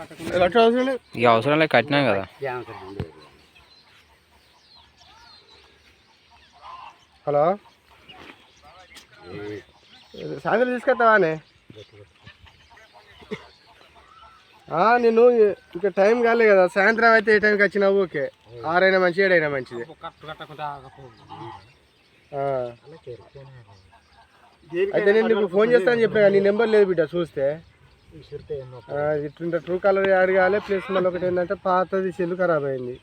కట్ట అవసరం లేదు ఇక అవసరం లేదు కట్టినాం కదా. హలో? సాయంత్రం తీసుకొస్తావానే ఆ, నేను ఇంకా టైం కాలే కదా. సాయంత్రం అయితే ఏ టైంకి వచ్చినావు ఓకే. ఆరైనా మంచి ఏడైనా మంచిది. ఆ. అయితే నేను నీకు ఫోన్ చేస్తానని చెప్పిన నీ నెంబర్ లేదు బిడ్డ చూస్తే. ఇట్లుంటే ట్రూ కలర్ యాడ్ కావాలి ప్లస్ మళ్ళీ ఒకటి ఏంటంటే పాతది సెల్ ఖరాబ్ అయింది.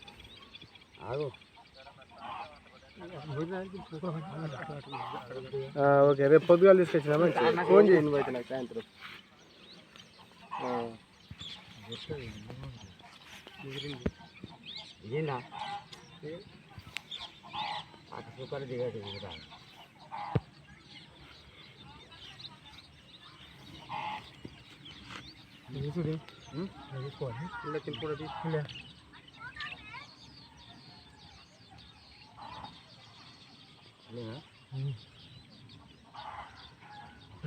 ఓకే రేపు పొద్దుగాలు తీసుకొచ్చినా మంచిది. ఫోన్ చేయండి అయితే నాకు సాయంత్రం. Ini tu deh. Hmm? Lagi kuat ni. Bila tempur lagi. Bila. Ini ha? Hmm.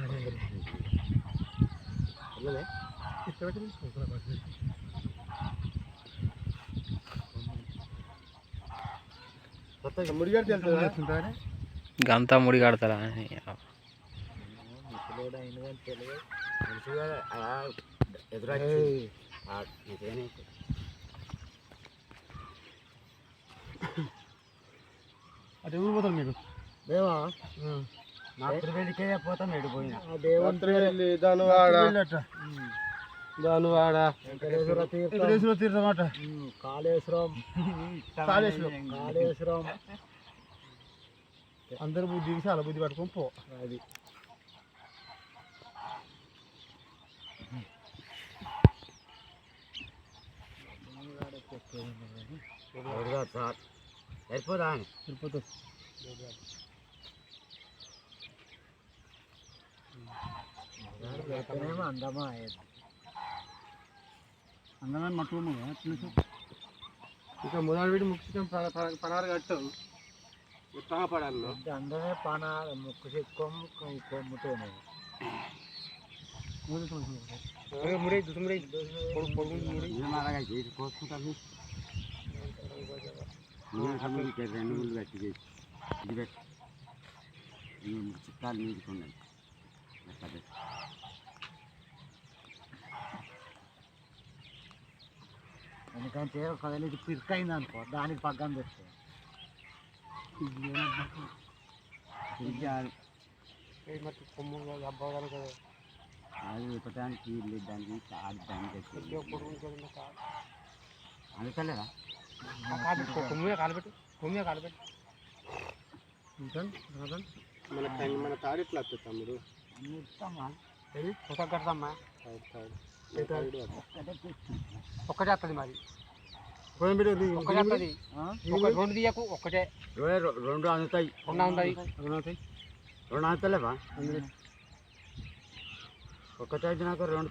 Ada yang berbunyi. Bila ni? Kita macam ni. Kita macam ni. ಗಂತ ಮುಡಿಗಾಡ್ತಾರ ముసలోడు అయిన కానీ తెలియదు. తెలుసు కదా. ఎదురొచ్చి ఇదేనే అటు ఊరు పోతారు మీరు దేవా నా తిరుపతికే పోతాం ఎడిపోయినా దేవంతరెల్లి దానివాడ దానివాడ వెంకటేశ్వర తీర్థం. అట. కాళేశ్వరం. కాళేశ్వరం. కాళేశ్వరం. అందరు బుద్ధి చాలా బుద్ధి పట్టుకొని పో. అది. ఎవరుగా సార్. సరిపోదా పెడితేనేమో అందమా అందమైన మట్టుకోము ఇంకా మొదలు పెట్టి ముఖ్యం పనారు కట్టాం. ఎట్లా పడాలి? అందమే పన ముక్కు చెక్కోము కొమ్ముతోనే ముడే ముడే పొడుగు పొడుగు ముడే కోసుకుంటాను రెండు ముళ్ళు పెట్టి చేసి ఇది పెట్టి చిక్కాలు మీదుకున్నాయి ఎందుకంటే ఒకవేళ ఇది పిరికైంది అనుకో దానికి పక్కన తెస్తే మరి కొమ్ము అబ్బాయి కదా అది ఇప్పటానికి ఇల్లు దానికి ఆడి దానికి పొడుగు కదా అందుకలేదా కొమ్మే కాలబెట్టు కొమ్మే కాలబెట్టు ఇంకా మన పైన మన తాడు ఎట్లా వస్తుంది తమ్ముడు అన్ని ఇస్తామా ఏది ఒక కడతామ్మా తాడు తాడు ఒక్కటే వస్తుంది మరి ఒక్కటే వస్తుంది ఒక రెండు తీయకు ఒక్కటే రెండు అందుతాయి రెండు ఉంటుంది రెండు అవుతాయి రెండు అందుతలేవా ఒకటైతే నాకు రెండు